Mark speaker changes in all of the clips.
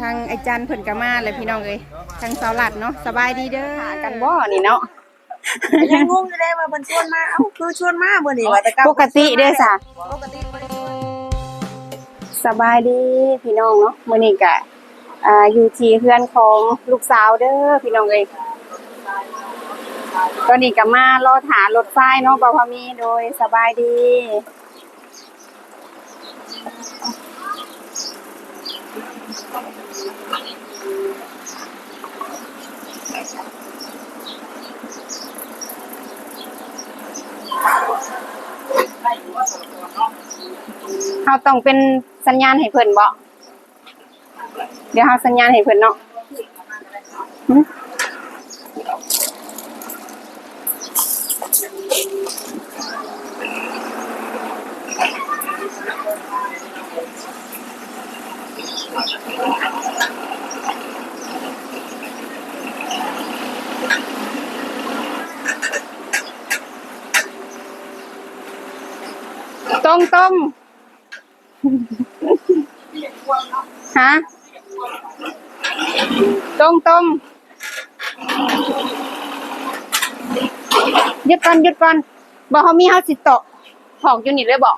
Speaker 1: ทางไอจันเพิ่นก็มาเลยพี่น้องเอ้ยทางสาวหลัดเนาะสบายดีเด้อหากันบ่นี่เนาะ
Speaker 2: ยังงงอยู่เลยว่ามันชวนมาเอ้าคือชวนมาบ่นี่ว่าแต่กลับ
Speaker 1: ปกติเด้อจ้ะ
Speaker 2: ปกติบ่ได้ชวน
Speaker 1: สบายดีพี่น้องเนาะมื้อนี้ก็อ่าอยู่ที่เพื่อนของลูกสาวเด้อพี่น้องเอ้ยตอนนี้ก็มารอถารถไฟเนาะบ่พอมีโดยสบายดี เราต้องเป็นสัญญาณให้เพิ่นบ่เดี๋ยวเราสัญญาณให้เพิ่นเนาะตรงตรง ฮะตรงตรงยุดก่อนยุดก่อนบอกเขามีเฮาสิโตะถอกยูนี่เลยบอก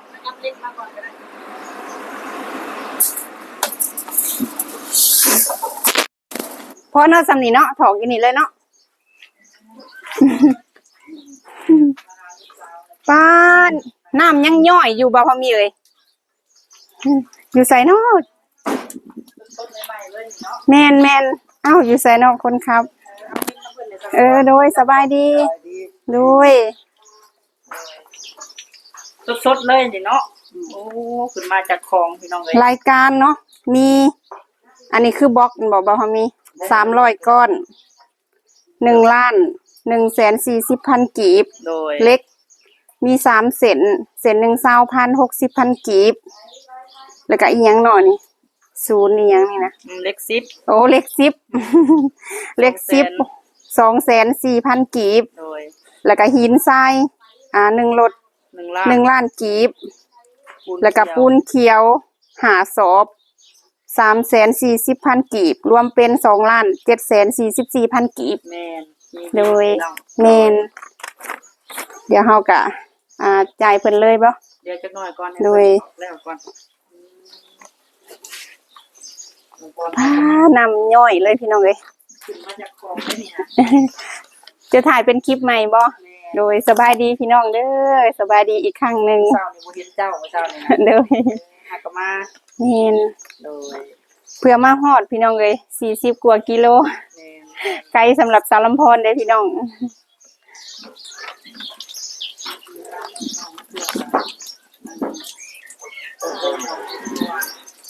Speaker 1: พอเนาะสำนีเนาะถอกอยู่นี่เลยเนาะป้านน้ำยังย่อยอยู่บ่พอมีเลย อยู่ใส่เนาะแมนแมนเอ้าอยู่ใส่เนาะคนครับ เออโดยสบายดีโดย
Speaker 2: สดๆเลยนี่เนาะโอ้ขึ้นมาจากคลองพี่น้องเอ้ย
Speaker 1: รายการเนาะมี อันนี้คือบล็อกบอกบ่พอมีสามร้อยก้อนหนึ่งล้านหนึ่งแสนสี่สิบพันกีบ
Speaker 2: โดย
Speaker 1: เล็ก มีสามเซนเซนหนึ่งเศร้าพันหกสิบพันกีบ แล้วก็อีกยังหน่อนี่ศูนย์อีกยังนี่นะ
Speaker 2: อืมเล็กซิป
Speaker 1: โอ้เล็กซิปเล็กซิปสองแสนสี่พันกีบ
Speaker 2: โดย
Speaker 1: แล้วก็หินทรายอ่าหนึ่งรถ
Speaker 2: หนึ่งล้าน
Speaker 1: หนึ่งล้านกีบ
Speaker 2: ปูน
Speaker 1: แล้วก็ปูนเขียวหาศอบสามแสนสี่สิบพันกีบ รวมเป็นสองล้านเจ็ดแสนสี่สิบสี่พันกีบ
Speaker 2: แม่นมี
Speaker 1: โดย
Speaker 2: พี่น้อง
Speaker 1: เมน เดี๋ยวเฮากะอ่าจ่ายเพิ่นเลยบ่
Speaker 2: เดี๋ยวจะน้อยก่อนให้
Speaker 1: โดย
Speaker 2: แล้วก่อนอืมก่อน
Speaker 1: พานำย่อยเลยพี่น้องเอ้ย
Speaker 2: ขึ้นมาจากคลองได้นี่นะ
Speaker 1: จะถ่ายเป็นคลิปใหม่บ่
Speaker 2: แม่
Speaker 1: โดยสบายดีพี่น้องเด้อสบายดีอีกครั้งหนึ่ง
Speaker 2: เช้านี่บ่เห็นเจ้าเช้านี่นะ
Speaker 1: โดย
Speaker 2: หากนมา
Speaker 1: เมน
Speaker 2: โดย
Speaker 1: เพื่อมาฮอดพี่น้องเอ้ยสี่สิบกว่ากิโล
Speaker 2: แม่น
Speaker 1: ไกลสำหรับสาวลำพรเด้อพี่น้อง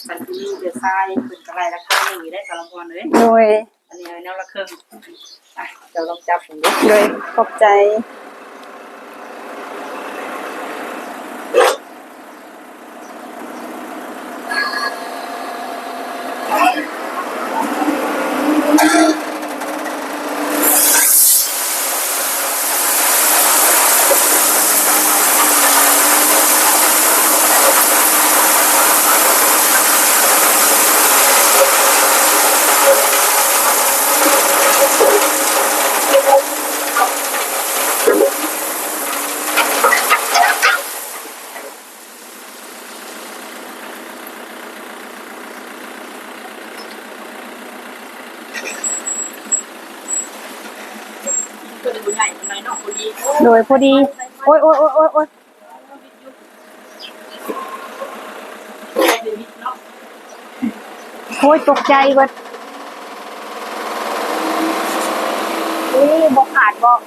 Speaker 2: มันมีเดือดทรายเป็นกระไรราคาหนึ่งได้สารพันเลย
Speaker 1: โดย
Speaker 2: อันนี้แนวละครึ่งอะเดี๋ยวลองจับผมดู
Speaker 1: โดยขอบใจ
Speaker 2: ตัวนี้บุญใหญ่บุญน้อยเนาะพอ
Speaker 1: ยพอดี โอ้ยโอ้ยโอ้ยโอ้ยโอ้ยโอ้ยตกใจเบิดอุ้ยบอกขาดบอก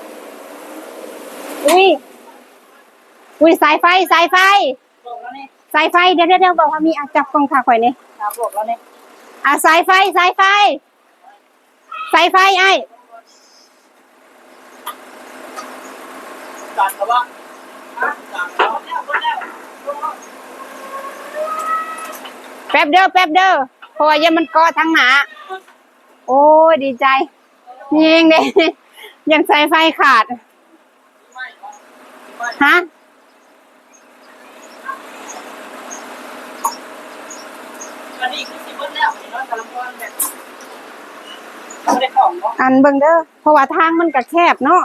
Speaker 1: อุ้ยอุ้ยสายไฟสายไฟ
Speaker 2: บอกแล้วนี่
Speaker 1: สายไฟเดี๋ยวเดี๋ยวเดี๋ยวบอกว่ามีอาจับกล้องถ่ายข่อยนี่
Speaker 2: ตามบอกแล้วนี่
Speaker 1: อะสายไฟสายไฟ สายไฟไอ้
Speaker 2: การกับว่าแป๊
Speaker 1: บเด้อแป๊บเด้อเพราะว่ายังมันกอทั้งหนาโอ้ยดีใจนี่เองเด้ยังใสายไฟขาดฮะ
Speaker 2: อันเนาะ
Speaker 1: อันเบิ่งเด้อเพราะว่าทางมันก็แคบเนาะ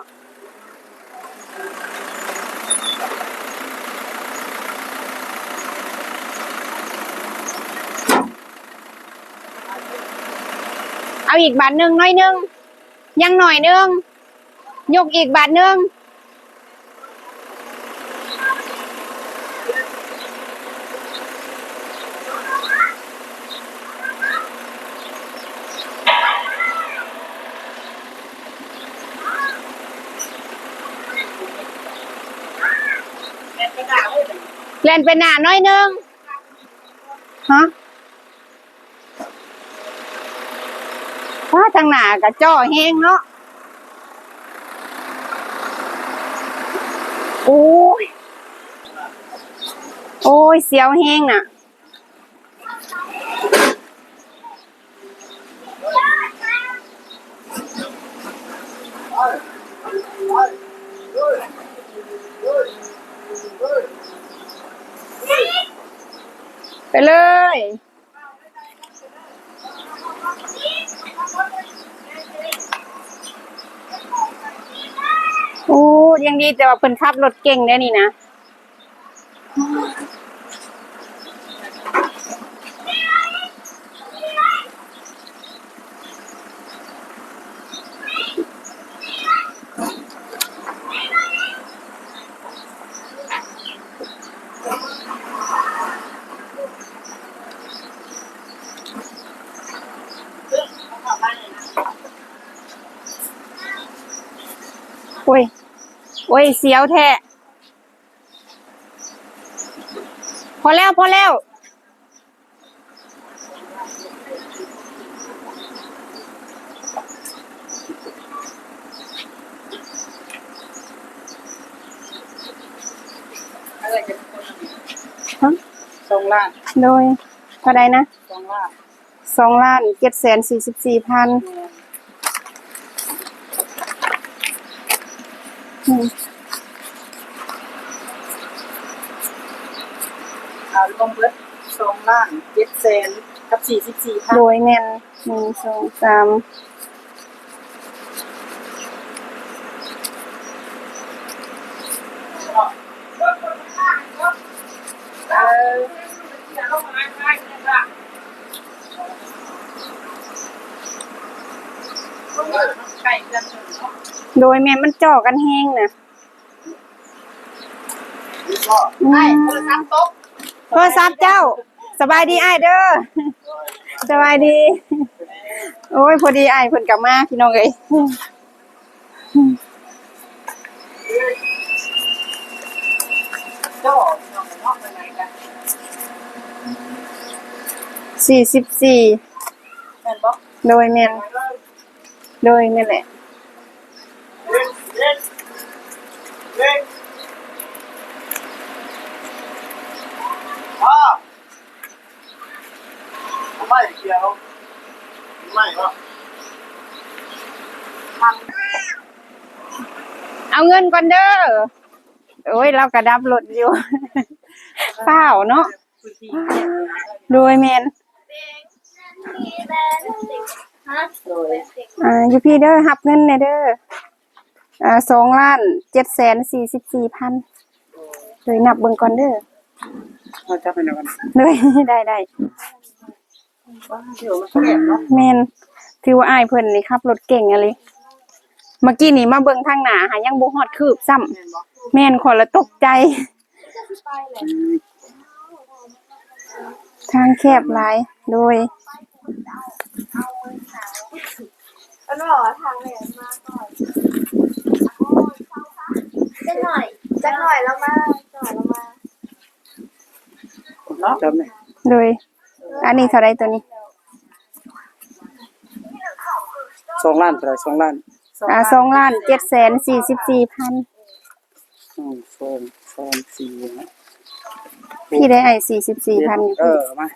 Speaker 1: เอาอีกบาทหนึ่งน้อยหนึ่งยังหน่อยหนึ่งยกอีกบาทหนึ่ง
Speaker 2: แม่กระดาษเลย
Speaker 1: เล่นไปหน้าน้อยหนึ่งฮะ ว่าทางหน้ากับจ่อแห้งเนาะโอ้ย โอ้ย เสียวแห้งน่ะ ไปเลย โอ้ยัง ดีแต่ว่าเพิ่นขับรถเก่งได้นี่นะ โอ้ย โอ้ยเสียวแท้พอแล้วพอแล้ว
Speaker 2: อะไรจะคน
Speaker 1: ฮะ
Speaker 2: สองล้าน
Speaker 1: โดยเท่าใดนะ
Speaker 2: สองล้าน
Speaker 1: สองล้านเจ็ดแสนสี่สิบสี่พันอืม
Speaker 2: เอารวมเบิดสองล้า นเจ็ดแสนกับสี่สิบสี่พัน
Speaker 1: โดยแม่นหนึ่งสองสาม
Speaker 2: เออไก่กันเนาะ
Speaker 1: โดยแม่นมันจ่อกันแห้งนะ
Speaker 2: ก็
Speaker 1: อื
Speaker 2: ไอ้
Speaker 1: ม
Speaker 2: โทรศัพท์โต๊ะ
Speaker 1: โทรศัพท์เจ้า สบายดีไอ้ายเด้อสบายดี โอ้ยพอดีไอ้ายเพิ่นกลับมาพี่น้องเอ้ย
Speaker 2: โจ้น้องเนาะเป็นไงกัน
Speaker 1: สี่สิบสี่
Speaker 2: แม่นบ่
Speaker 1: โดยแม่นโดยนั่นแหละ
Speaker 2: เล่นเล่นเล่นอ่าไม่เกี่ยวไม่หรอก
Speaker 1: เอาเงิน ก่อนเด้อโอ้ยเรากระดับรถอยู่เปล่าเนาะ
Speaker 2: พื้นที่
Speaker 1: โดยแม่น
Speaker 2: โดย
Speaker 1: อ่าอยู่พี่เด้อหับเงินแน่เด้ออ่าสองล้านเจ็ดแสนสี่สิบสี่พันเลยนับเบิ่งก่อนเด้อ
Speaker 2: เราจะไปไหนกัน
Speaker 1: เลยได้ได้
Speaker 2: ว่าเดี๋ยวมันแคบเนาะ
Speaker 1: แม่นถือว่าอ้ายเพิ่นนี่ขับรถเก่งอะเลย เมื่อกี้นี่มาเบิ่งทางหน้าหายังบ่ฮอดคืบซ้ำ
Speaker 2: แม่นบ่
Speaker 1: แม่นคนละตกใจ ทางแคบหลายโดย
Speaker 3: อันบอกว่าทางไหนมาก่อนจะหน่อยจะหน่อยแล้วมาจะหน่อยแล้วมา
Speaker 2: เนาะจำเนี่ย
Speaker 1: โดย อันนี้เท่าไรตัวนี้
Speaker 2: สองล้านเท่าไหร่สองล้าน
Speaker 1: อ่าสองล้านเจ็ดแสนสี่สิบสี่พัน
Speaker 2: สองสองสามสี่นะ
Speaker 1: พี่ได้ไอ้สี่สิบสี่พัน
Speaker 2: เออมา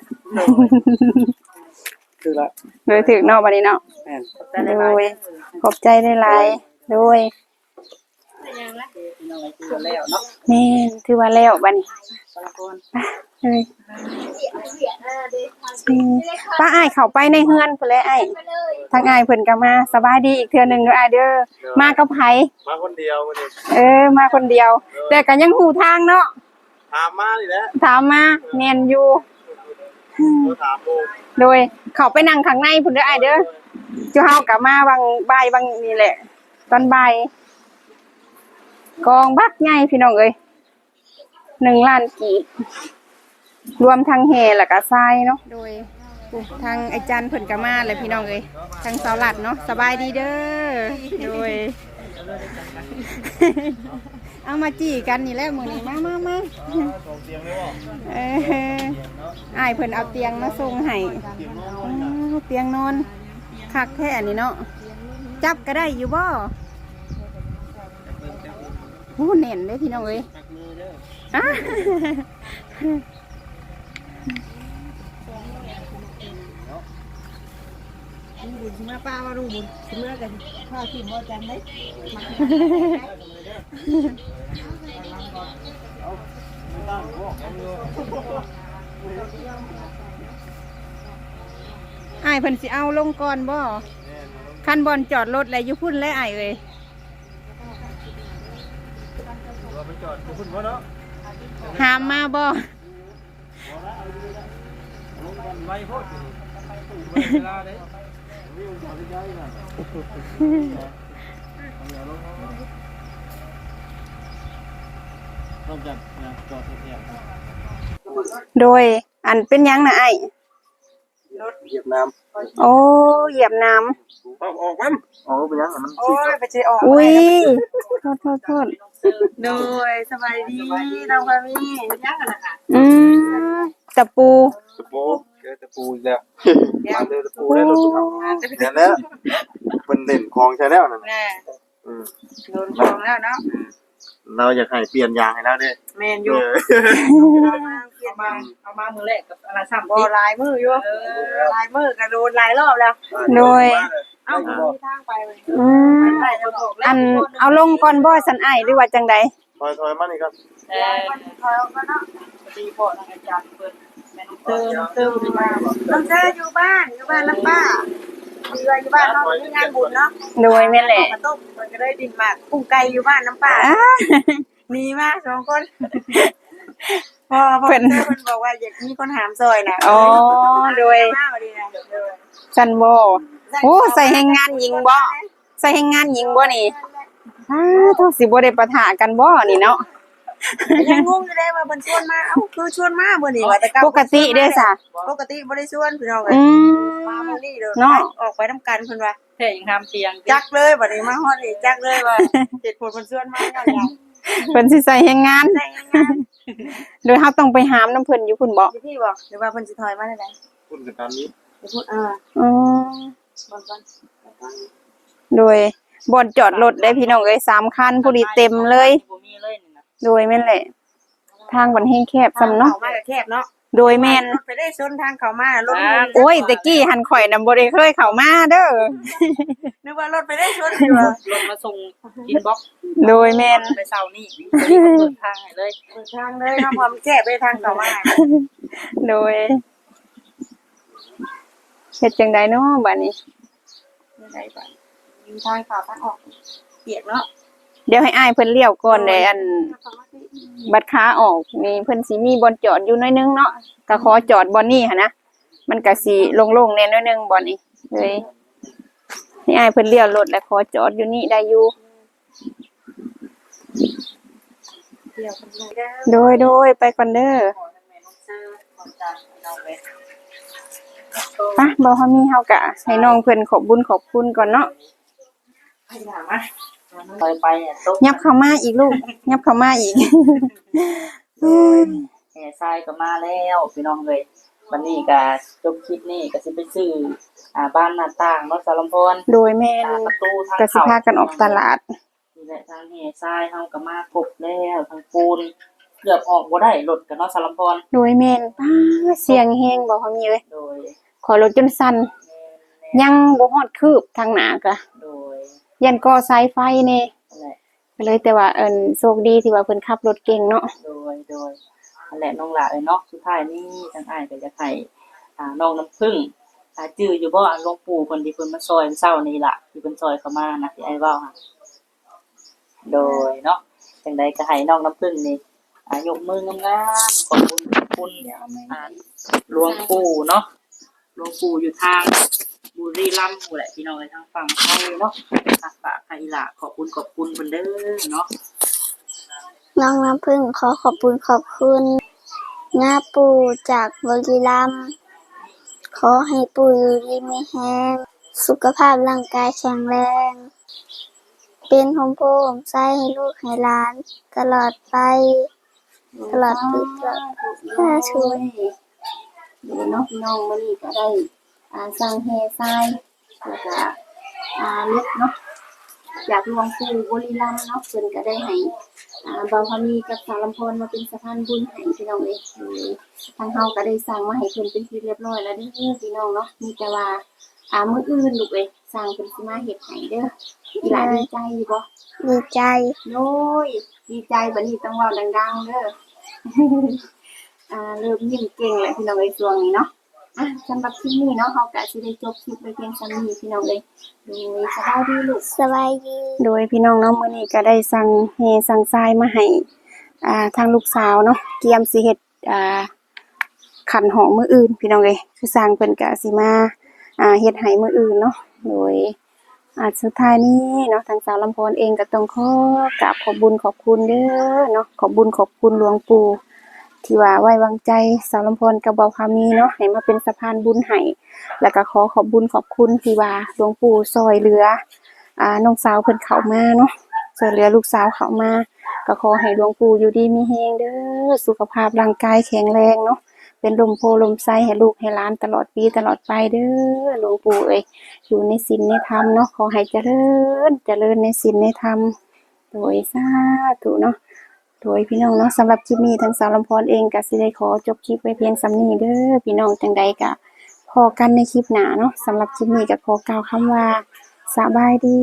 Speaker 2: คือละ
Speaker 1: โดยถึงนอกบันนี้เนาะ
Speaker 2: แม่น
Speaker 1: โดยขอบใจได้หลายโดย
Speaker 2: น้อยคือแล้วเนาะ
Speaker 1: แม่นถือว่าแล้วบัดนี้
Speaker 2: สองคน
Speaker 1: เลย
Speaker 3: สียงเสียงอะเด็ก
Speaker 1: อืมป้าอ้ายเข้าไปในเฮือนพุ่นแหละอ้าย
Speaker 3: ไปเลย
Speaker 1: ทางอ้ายเพิ่นก็มาสบายดีอีกเทื่อหนึงเด้ออ้ายเด้อมากับไผ
Speaker 4: มาคนเดียวมาเนี่ย
Speaker 1: เออ มาคนเดียว แต่ก็ยังหูทางเนาะ
Speaker 4: ถามมาเลยแหละ
Speaker 1: ถามมาแม่นอยู่
Speaker 4: เราถามโม
Speaker 1: โดยเขาไปนั่งข้างในพุ่นเด้ออ้ายเด้อจูเฮากลับมาบางบ่ายบางนี่แหละ ตอนบ่ายกองบักใหญ่พี่น้องเอ้ยหนึ่งล้านกีบ รวมทั้งเฮแล้วก็ทรายเนาะโดยทางไอาจารย์เพิ่นก็มาเลยพี่น้องเอ้ยทางสาหลัดเนาะสบายดีเด้อโดย เอามาจีกันนี่แหละมือนี้มามามา
Speaker 4: เสียงเลยบ่
Speaker 1: เอออ้ายเพิ่นเอาเตียงมาส่งให้อ๋อเตียงนอนคักแท้อันนี้เนาะจับก็ได้อยู่บ่โอ้เน่นเลยพี่น้องเอ้ยอะ
Speaker 3: บุญมาป้ามาดูบุญเมื่อกันข้าวที่มอจันได้
Speaker 1: อ้ายเพิ่นสิเอาลงก่อนบ่คันบอลจอดรถแล้วอยู่พุ่นแล้วอ้ายเอ้ย
Speaker 4: เราไปจอดคุณพ่อเนาะ
Speaker 1: หามมาบ่ โดย อันเป็นหยังนะอ้าย
Speaker 4: เหยียบน้
Speaker 1: โอ้เหยียบน้ำำ
Speaker 4: เอาออกมันออกไปยังมัน
Speaker 3: โอ้ยไปเจออก
Speaker 1: อุ้ยโทษโทษโทษ
Speaker 3: โดยสบายดีน้องพามียังกันนะคะ
Speaker 1: อืมตะปู
Speaker 4: ตะปูเจอตะปูอีกแล้วมาเจอตะปูได้รถเขาเห็นแล้วเป็นเด่นคลองใช่แล้วนั่น
Speaker 3: แน่
Speaker 4: อืม
Speaker 3: โดนฟองแล้วเนาะ
Speaker 4: เราอยากให้เปลี่ยนยางให้แล้วเนี่ย
Speaker 3: แมนอยู่เปลี่ยนมา
Speaker 2: เอามามือแรกกับอะไรซ้ำ
Speaker 3: บ่ลายมืออยู่ลายมือก็โดนหลายรอบแล้ว
Speaker 1: โดย
Speaker 3: เอ้ามีทางไปเลย
Speaker 1: อืม
Speaker 3: ไปจะบอกแล้ว
Speaker 1: อันเอาลงก่อนบ่สันอ้ายหรือว่าจังใด
Speaker 4: ถอยถอยมานี่ครับ
Speaker 2: แต่ดีพอทางอาจารย์เปิดแม่น้องเติมน้องเติมขึ้นมาบอก
Speaker 3: น้องเธออยู่บ้านอยู่บ้านน้ำป้าอยู่อยู่บ้านเขามีงานบุญเนาะ
Speaker 1: โดยแม่นแหละ
Speaker 3: มาต้มมันก็ได้ดินมากกุ้งไก่อยู่บ้านน้ำป้า
Speaker 1: อ้า
Speaker 3: มีมากสองคนพอพอ
Speaker 1: เพิ่น
Speaker 3: เพื่อนบอกว่าอยากมีคนหามซอยนะ
Speaker 1: อ๋อโดย
Speaker 3: มากพอดีนะ
Speaker 1: สันบ่ โอ้ใส่แห่งงานหญิงบ่ใส่แห่งงานหญิงบ่นี่อ้าทุกสิบ่ได้ปะทะกันบ่นี่เนาะ
Speaker 3: ยังงงอยู่เลยว่ามันชวนมาเอ้าคือชวนมาเมื่อนี่ว่าแต่
Speaker 1: ปกติเด้อจ้ะ
Speaker 3: ปกติบ่ได้ชวนพี่น้องเลย
Speaker 1: อืม
Speaker 3: มาเมื่อนี่เด้อ
Speaker 1: เนาะ
Speaker 3: ออกไปทำกันเพิ่นว่า
Speaker 2: แค่ยังทำเตียง
Speaker 3: จักเลยบัดนี้มาฮอดนี่จักเลยว่าเหตุผลมันชวนมาอย่างหยัง
Speaker 1: เพิ่นสิใส่แห่งงาน
Speaker 3: ใช่งาน
Speaker 1: โดยเฮาต้องไปหามน้ำเพิ่นอยู่พุ่นบ่
Speaker 3: อยู่ที่บอกหรือว่าเพิ่นสิถอยมาได้ได
Speaker 4: คุณกับตามนี้
Speaker 3: เดี๋ยวพูดอ่า
Speaker 1: อืม
Speaker 3: บ่ก่อน
Speaker 1: โดยบ่อนจอดรถได้พี่น้องเอ้ยสามคันผู้ดีเต็มเลย
Speaker 2: บ่มีเลยนี่นะ
Speaker 1: โดยแม่นแหละทางมันแห้งแคบซำเนาะ
Speaker 3: เข้ามาก็แคบเนาะ
Speaker 1: โดยแม่น
Speaker 3: รถไปได้ชนทางเข้ามารถมัน
Speaker 1: โอ้ยตะกี้หันข่อยนำบ่ได้เคยเข้ามาเด้อ
Speaker 3: นึกว่ารถไปได้ชนอยู่ว่า
Speaker 2: ลงมาส่งกินบ็อก
Speaker 1: โดยแม่น
Speaker 2: ไปเศร้านี่เปิดทางให้เลย
Speaker 3: เปิดทางเลยเนาะพร้อมแคบไปทางเข้ามา
Speaker 1: โดย เฮ็ดจังไดเนาะบัดนี้
Speaker 3: ยังไงบ้างมีทางเข้าทางออกเปียกเนาะ
Speaker 1: เดี๋ยวให้อ้ายเพิ่นเลี้ยวก่อนได้อันบัดขาออกนี่เพิ่นสิมีบ่อนจอดอยู่หน้อยนึงเนาะก็ขอจอดบ่อนนี้หั่นนะมันก็สิโล่งๆแน่น้อยนึงบ่อนนี้เลยให้อ้ายเพิ่นเลี้ยวรถแล้วขอจอดอยู่นี่ได้อยู่
Speaker 3: เปียกคนเลยได้
Speaker 1: โดยโดยไปก่อนเด้อ
Speaker 2: แม่น้องเติมของจานเอาไว้
Speaker 1: ปะบ่เฮามีเฮากะให้น้องเพิ่นขอบบุญขอบคุณก่อนเนาะ
Speaker 3: ให้ถามว่า
Speaker 2: ไปไปอะตก
Speaker 1: ยับเข้ามาอีกลูกยับเข้ามาอีก
Speaker 2: แห่ทรายก็มาแล้วพี่น้องเลยวันนี้ก็จบคลิปนี้ก็สิไปซื้ออ่าบ้านหน้าต่างเนาะสารลำพร
Speaker 1: โดยแม่น
Speaker 2: อ่าประตูทาง
Speaker 1: ก็สิ
Speaker 2: เข้า
Speaker 1: พากันออกตลาด
Speaker 2: นี่แหละทางแห่ทรายเฮาก็มากบแล้วทางปูน เกือบออกบ่ได้รถกันเนาะสารลำพร
Speaker 1: โดยแม่นป้าเสียงแฮงบ่เฮามีเอ้ย
Speaker 2: โดย
Speaker 1: ขอรถจนสั่นยังบ่ฮอดคืบทางหน้ากะ
Speaker 2: โดย
Speaker 1: ยันก่อสายไฟนี่
Speaker 2: นั่นแหละ
Speaker 1: ก็เลยแต่ว่าเอิ้นโชคดีที่ว่าเพิ่นขับรถเก่งเนาะ
Speaker 2: โดยโดยนั่นแหละน้องหลาเลยเนาะสุดท้ายนี่ทางอ้ายก็จะให้อ่าน้องน้ำพึ่งอ่าจื้ออยู่บ่อันหลวงปู่เพิ่นที่เพิ่นมาซอยเช้านี่ล่ะที่เพิ่นซอยเข้ามานะที่ไอ้เว้าค่ะโดยเนาะจังใดก็ให้น้องน้ำพึ่งนี่อ่า ยกมืองามๆขอบคุณขอบคุณหลวงปู่เนาะหลวงปู่อยู่ทางบุรีรัมย์พู่แหละพี่น้องเอ้ยทางฝั่งไทยเนาะฝากฝากให้ล่ะขอบคุณขอบคุณเพิ่นเด้อเนาะ
Speaker 5: น้องน้ำพึ่งขอขอบคุณขอบคุณงาปูจากบุริรัมย์ขอให้ปู่อยู่ดีมีแรงสุขภาพร่างกายแข็งแรง เป็นโฮมโพมไส้ให้ลูกให้หลาน ตลอดไป ตลอดปีตลอดชาติ
Speaker 3: เดี๋ยวน้องพี่น้องมื้อนี้ก็ได้อ่าสร้างแฮทรายแล้วก็อ่าเล็กเนาะจากหลวงปู่บุรีรัมย์เนาะเพิ่นก็ได้ให้อ่าบางพมีกับสาวลำพรมาเป็นสะพานบุญให้พี่น้องเอ้ยทางเฮาก็ได้สร้างมาให้เพิ่นเป็นที่เรียบร้อยแล้วเด้อพี่น้องเนาะมีแต่ว่าอ่ามื้ออื่นลูกเอ้ยสร้างเพิ่นสิมาเฮ็ดให้เด้ออีหลาดีใจอยู่บ่
Speaker 5: ดีใจ
Speaker 3: โอ้ย ดีใจบัดนี้ต้องเว้าดังๆเด้ออ่าเริ่มยิ้มเก่งแล้วพี่น้องเอ้ยช่วงนี้เนาะอะสำหรับคลิปนี้เนาะเฮาก็สิได้จบคลิปไว้เพียงส่านี้พี่น้องเอ้ยโดยสบายดีลูก
Speaker 5: สบายดี
Speaker 1: โดยพี่น้องเนาะมื้อนี้ก็ได้สั่งเฮสั่งทรายมาให้อ่าทางลูกสาวเนาะเตรียมสิเฮ็ดอ่าขันหอมมื้ออื่นพี่น้องเอ้ยคือสร้างเพิ่นก็สิมาอ่าเฮ็ดให้มื้ออื่นเนาะโดย อ่าสุดท้ายนี้เนาะทางสาวลำพรเองก็ต้องขอกราบขอบบุญขอบคุณเด้อเนาะขอบบุญขอบคุณหลวงปู่ที่ว่าไว้วางใจสาวลำพรกับเบาพามีเนาะให้มาเป็นสะพานบุญให้แล้วก็ขอขอบบุญขอบคุณที่ว่าหลวงปู่ซอยเหลืออ่าน้องสาวเพิ่นเข้ามาเนาะช่วยเหลือลูกสาวเข้ามาก็ขอให้หลวงปู่อยู่ดีมีแฮงเด้อสุขภาพร่างกายแข็งแรงเนาะ เป็นลมโพลมไส้ให้ลูกให้หลานตลอดปีตลอดไปเด้อหลวงปู่เอ้ยอยู่ในศีลในธรรมเนาะขอให้เจริญเจริญในศีลในธรรมโดยสาธุเนาะโดยพี่น้องเนาะสำหรับคลิปนี้ทางสาวลำพรเองก็สิได้ขอจบคลิปไว้เพียงสำนีเด้อพี่น้องจังใดก็พอกันในคลิปหนาเนาะสำหรับคลิปนี้ก็ขอกล่าวคำว่าสบายดี